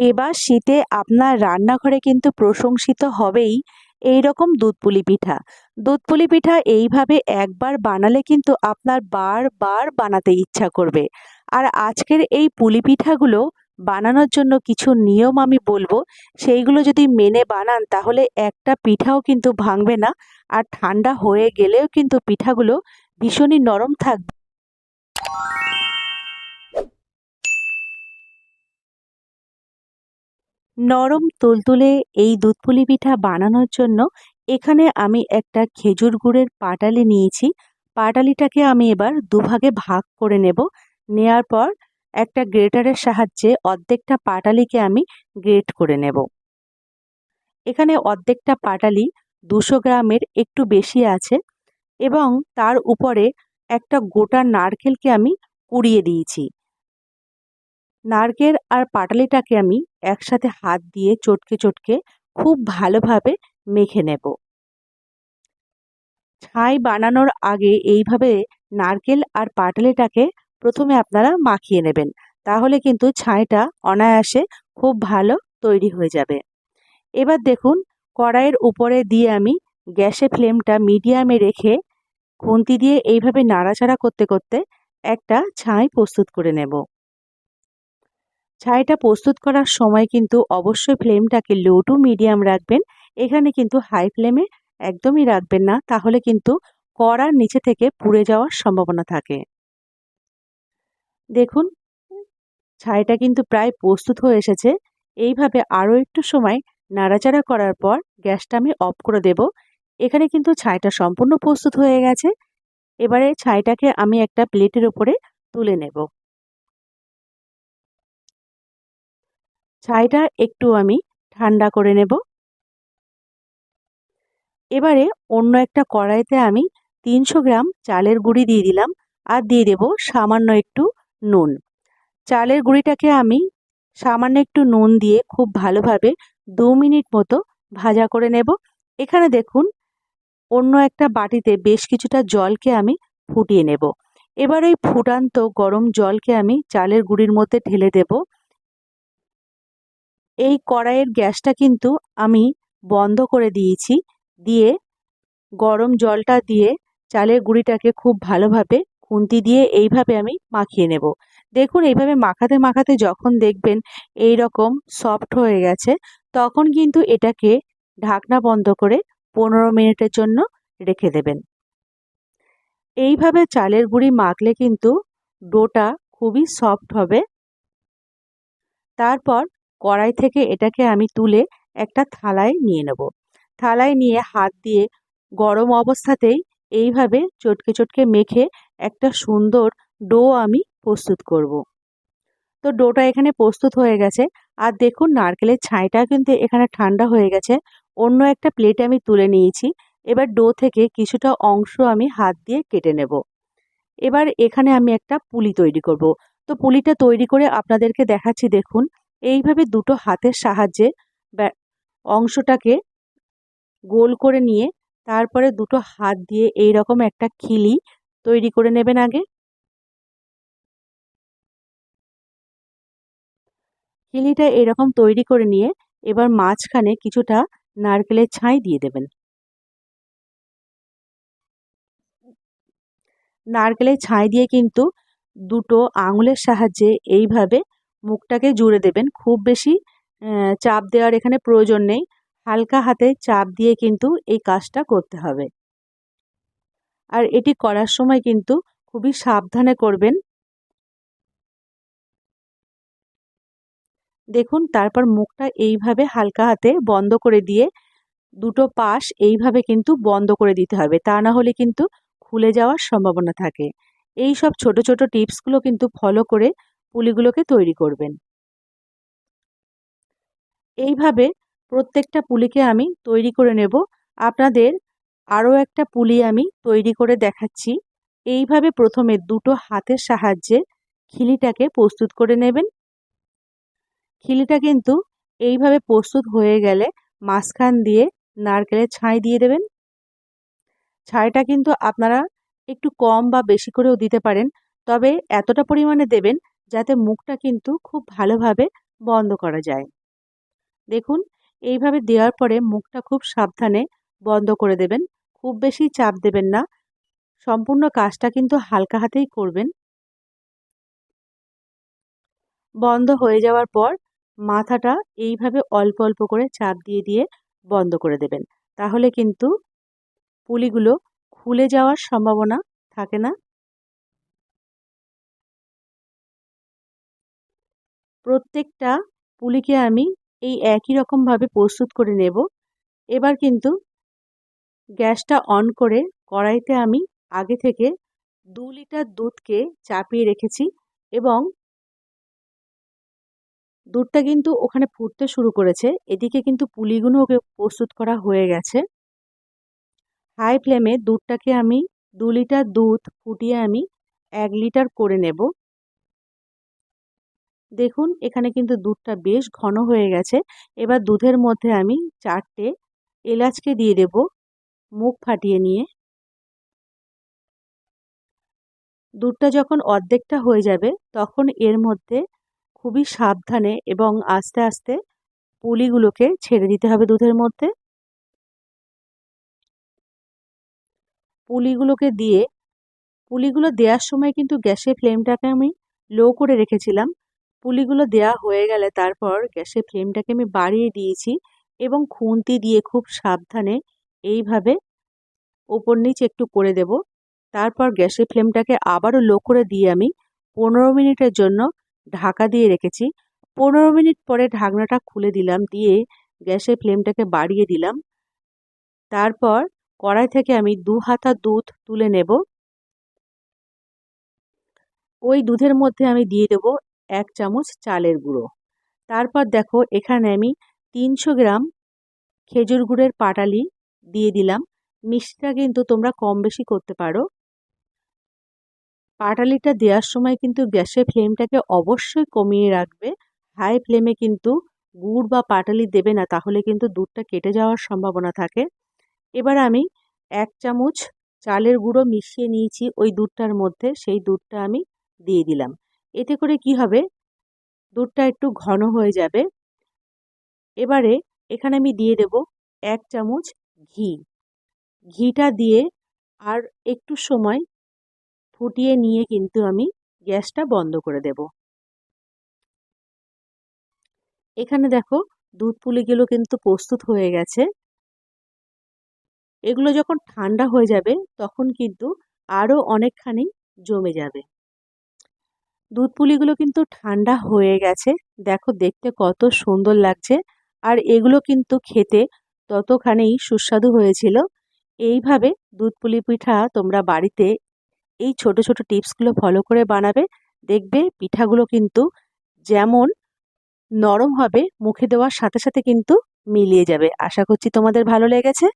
এবার শীতে আপনার রান্নাঘরে কিন্তু প্রশংসিত হবেই এই রকম দুধ পুলি পিঠা। দুধ পুলি পিঠা এইভাবে একবার বানালে কিন্তু আপনার বারবার বানাতে ইচ্ছা করবে। আর আজকের এই পুলি পিঠাগুলো বানানোর জন্য কিছু নিয়ম আমি বলব, সেইগুলো যদি মেনে বানান তাহলে একটা পিঠাও কিন্তু ভাঙবে না আর ঠান্ডা হয়ে গেলেও কিন্তু পিঠাগুলো ভীষণই নরম থাকবে নরম তুলতুলে এই দুধপুলি পিঠা বানানোর জন্য এখানে আমি একটা খেজুর গুড়ের পাটালি নিয়েছি। পাটালিটাকে আমি এবার দুভাগে ভাগ করে নেব। নেয়ার পর একটা গ্রেটারের সাহায্যে অর্ধেকটা পাটালিকে আমি গ্রেট করে নেব। এখানে অর্ধেকটা পাটালি দুশো গ্রামের একটু বেশি আছে এবং তার উপরে একটা গোটা নারকেলকে আমি কুড়িয়ে দিয়েছি। নারকেল আর পাটালিটাকে আমি একসাথে হাত দিয়ে চটকে চটকে খুব ভালোভাবে মেখে নেব। ছাই বানানোর আগে এইভাবে নারকেল আর পাটালিটাকে প্রথমে আপনারা মাখিয়ে নেবেন, তাহলে কিন্তু ছাইটা অনায়াসে খুব ভালো তৈরি হয়ে যাবে। এবার দেখুন, কড়াইয়ের উপরে দিয়ে আমি গ্যাসে ফ্লেমটা মিডিয়ামে রেখে খুন্তি দিয়ে এইভাবে নাড়াচাড়া করতে করতে একটা ছাই প্রস্তুত করে নেব। ছাইটা প্রস্তুত করার সময় কিন্তু অবশ্যই ফ্লেমটাকে লো টু মিডিয়াম রাখবেন। এখানে কিন্তু হাই ফ্লেমে একদমই রাখবেন না, তাহলে কিন্তু কড়ার নিচে থেকে পুড়ে যাওয়ার সম্ভাবনা থাকে। দেখুন, ছাইটা কিন্তু প্রায় প্রস্তুত হয়ে এসেছে। এইভাবে আরও একটু সময় নাড়াচাড়া করার পর গ্যাসটা আমি অফ করে দেব। এখানে কিন্তু ছাইটা সম্পূর্ণ প্রস্তুত হয়ে গেছে। এবারে ছাইটাকে আমি একটা প্লেটের ওপরে তুলে নেব। ছাইটা একটু আমি ঠান্ডা করে নেব। এবারে অন্য একটা কড়াইতে আমি তিনশো গ্রাম চালের গুঁড়ি দিয়ে দিলাম আর দিয়ে দেব সামান্য একটু নুন। চালের গুঁড়িটাকে আমি সামান্য একটু নুন দিয়ে খুব ভালোভাবে দু মিনিট মতো ভাজা করে নেব। এখানে দেখুন, অন্য একটা বাটিতে বেশ কিছুটা জলকে আমি ফুটিয়ে নেব। এবার ওই ফুটান্ত গরম জলকে আমি চালের গুঁড়ির মধ্যে ঢেলে দেব। এই কড়াইয়ের গ্যাসটা কিন্তু আমি বন্ধ করে দিয়েছি। দিয়ে গরম জলটা দিয়ে চালের গুঁড়িটাকে খুব ভালোভাবে খুন্তি দিয়ে এইভাবে আমি মাখিয়ে নেব। দেখুন, এইভাবে মাখাতে মাখাতে যখন দেখবেন এই রকম সফট হয়ে গেছে, তখন কিন্তু এটাকে ঢাকনা বন্ধ করে পনেরো মিনিটের জন্য রেখে দেবেন। এইভাবে চালের গুঁড়ি মাখলে কিন্তু ডোটা খুবই সফট হবে। তারপর কড়াই থেকে এটাকে আমি তুলে একটা থালায় নিয়ে নেব। থালায় নিয়ে হাত দিয়ে গরম অবস্থাতেই এইভাবে চটকে চটকে মেখে একটা সুন্দর ডো আমি প্রস্তুত করব। তো ডোটা এখানে প্রস্তুত হয়ে গেছে। আর দেখুন নারকেলের ছাইটা কিন্তু এখানে ঠান্ডা হয়ে গেছে। অন্য একটা প্লেটে আমি তুলে নিয়েছি। এবার ডো থেকে কিছুটা অংশ আমি হাত দিয়ে কেটে নেব। এবার এখানে আমি একটা পুলি তৈরি করব। তো পুলিটা তৈরি করে আপনাদেরকে দেখাচ্ছি দেখুন। এইভাবে দুটো হাতের সাহায্যে অংশটাকে গোল করে নিয়ে তারপরে দুটো হাত দিয়ে এই রকম একটা খিলি তৈরি করে নেবেন আগে। খিলিটা এরকম তৈরি করে নিয়ে এবার মাঝখানে কিছুটা নারকেলের ছাই দিয়ে দেবেন। নারকেলের ছাই দিয়ে কিন্তু দুটো আঙুলের সাহায্যে এইভাবে মুখটাকে জুড়ে দেবেন। খুব বেশি চাপ দেওয়ার এখানে প্রয়োজন নেই। হালকা হাতে চাপ দিয়ে কিন্তু এই কাজটা করতে হবে। আর এটি করার সময় কিন্তু খুবই সাবধানে করবেন। দেখুন, তারপর মুখটা এইভাবে হালকা হাতে বন্ধ করে দিয়ে দুটো পাশ এইভাবে কিন্তু বন্ধ করে দিতে হবে। তা না হলে কিন্তু খুলে যাওয়ার সম্ভাবনা থাকে। এই সব ছোট ছোট টিপসগুলো কিন্তু ফলো করে পুলিগুলোকে তৈরি করবেন। এইভাবে প্রত্যেকটা পুলিকে আমি তৈরি করে নেব। আপনাদের আরও একটা পুলি আমি তৈরি করে দেখাচ্ছি। এইভাবে প্রথমে দুটো হাতের সাহায্যে খিলিটাকে প্রস্তুত করে নেবেন। খিলিটা কিন্তু এইভাবে প্রস্তুত হয়ে গেলে মাঝখান দিয়ে নারকেলের ছাই দিয়ে দেবেন। ছাইটা কিন্তু আপনারা একটু কম বা বেশি করেও দিতে পারেন। তবে এতটা পরিমাণে দেবেন যাতে মুখটা কিন্তু খুব ভালোভাবে বন্ধ করা যায়। দেখুন, এইভাবে দেওয়ার পরে মুখটা খুব সাবধানে বন্ধ করে দেবেন। খুব বেশি চাপ দেবেন না। সম্পূর্ণ কাজটা কিন্তু হালকা হাতেই করবেন। বন্ধ হয়ে যাওয়ার পর মাথাটা এইভাবে অল্প অল্প করে চাপ দিয়ে দিয়ে বন্ধ করে দেবেন। তাহলে কিন্তু পুলিগুলো খুলে যাওয়ার সম্ভাবনা থাকে না। প্রত্যেকটা পুলিকে আমি এই একই রকমভাবে প্রস্তুত করে নেব। এবার কিন্তু গ্যাসটা অন করে কড়াইতে আমি আগে থেকে দু লিটার দুধকে চাপিয়ে রেখেছি এবং দুধটা কিন্তু ওখানে ফুটতে শুরু করেছে। এদিকে কিন্তু পুলিগুলো ওকে প্রস্তুত করা হয়ে গেছে। হাই ফ্লেমে দুধটাকে আমি দু লিটার দুধ ফুটিয়ে আমি এক লিটার করে নেব। দেখুন, এখানে কিন্তু দুধটা বেশ ঘন হয়ে গেছে। এবার দুধের মধ্যে আমি চারটে এলাচকে দিয়ে দেব মুখ ফাটিয়ে নিয়ে। দুধটা যখন অর্ধেকটা হয়ে যাবে, তখন এর মধ্যে খুবই সাবধানে এবং আস্তে আস্তে পুলিগুলোকে ছেড়ে দিতে হবে দুধের মধ্যে। পুলিগুলোকে দিয়ে, পুলিগুলো দেওয়ার সময় কিন্তু গ্যাসের ফ্লেমটাকে আমি লো করে রেখেছিলাম। পুলিগুলো দেওয়া হয়ে গেলে তারপর গ্যাসের ফ্লেমটাকে আমি বাড়িয়ে দিয়েছি এবং খুন্তি দিয়ে খুব সাবধানে এইভাবে ওপর নিচ একটু করে দেব। তারপর গ্যাসের ফ্লেমটাকে আবারও লো করে দিয়ে আমি পনেরো মিনিটের জন্য ঢাকা দিয়ে রেখেছি। পনেরো মিনিট পরে ঢাকনাটা খুলে দিলাম, দিয়ে গ্যাসের ফ্লেমটাকে বাড়িয়ে দিলাম। তারপর কড়াই থেকে আমি দু হাতা দুধ তুলে নেব। ওই দুধের মধ্যে আমি দিয়ে দেব এক চামচ চালের গুঁড়ো। তারপর দেখো, এখানে আমি তিনশো গ্রাম খেজুর গুড়ের পাটালি দিয়ে দিলাম। মিষ্টিটা কিন্তু তোমরা কম বেশি করতে পারো। পাটালিটা দেওয়ার সময় কিন্তু গ্যাসের ফ্লেমটাকে অবশ্যই কমিয়ে রাখবে। হাই ফ্লেমে কিন্তু গুড় বা পাটালি দেবে না, তাহলে কিন্তু দুধটা কেটে যাওয়ার সম্ভাবনা থাকে। এবার আমি এক চামচ চালের গুঁড়ো মিশিয়ে নিয়েছি ওই দুধটার মধ্যে, সেই দুধটা আমি দিয়ে দিলাম। এতে করে কি হবে? দুধটা একটু ঘন হয়ে যাবে। এবারে এখানে আমি দিয়ে দেব এক চামচ ঘি। ঘিটা দিয়ে আর একটু সময় ফুটিয়ে নিয়ে কিন্তু আমি গ্যাসটা বন্ধ করে দেব। এখানে দেখো দুধ পুলিগুলো কিন্তু প্রস্তুত হয়ে গেছে। এগুলো যখন ঠান্ডা হয়ে যাবে তখন কিন্তু আরও অনেকখানি জমে যাবে। দুধ পুলিগুলো কিন্তু ঠান্ডা হয়ে গেছে। দেখো দেখতে কত সুন্দর লাগছে। আর এগুলো কিন্তু খেতে ততখানি সুস্বাদু হয়েছিল। এইভাবে দুধ পুলি পিঠা তোমরা বাড়িতে এই ছোট ছোট টিপসগুলো ফলো করে বানাবে। দেখবে পিঠাগুলো কিন্তু যেমন নরম হবে, মুখে দেওয়ার সাথে সাথে কিন্তু মিলিয়ে যাবে। আশা করছি তোমাদের ভালো লেগেছে।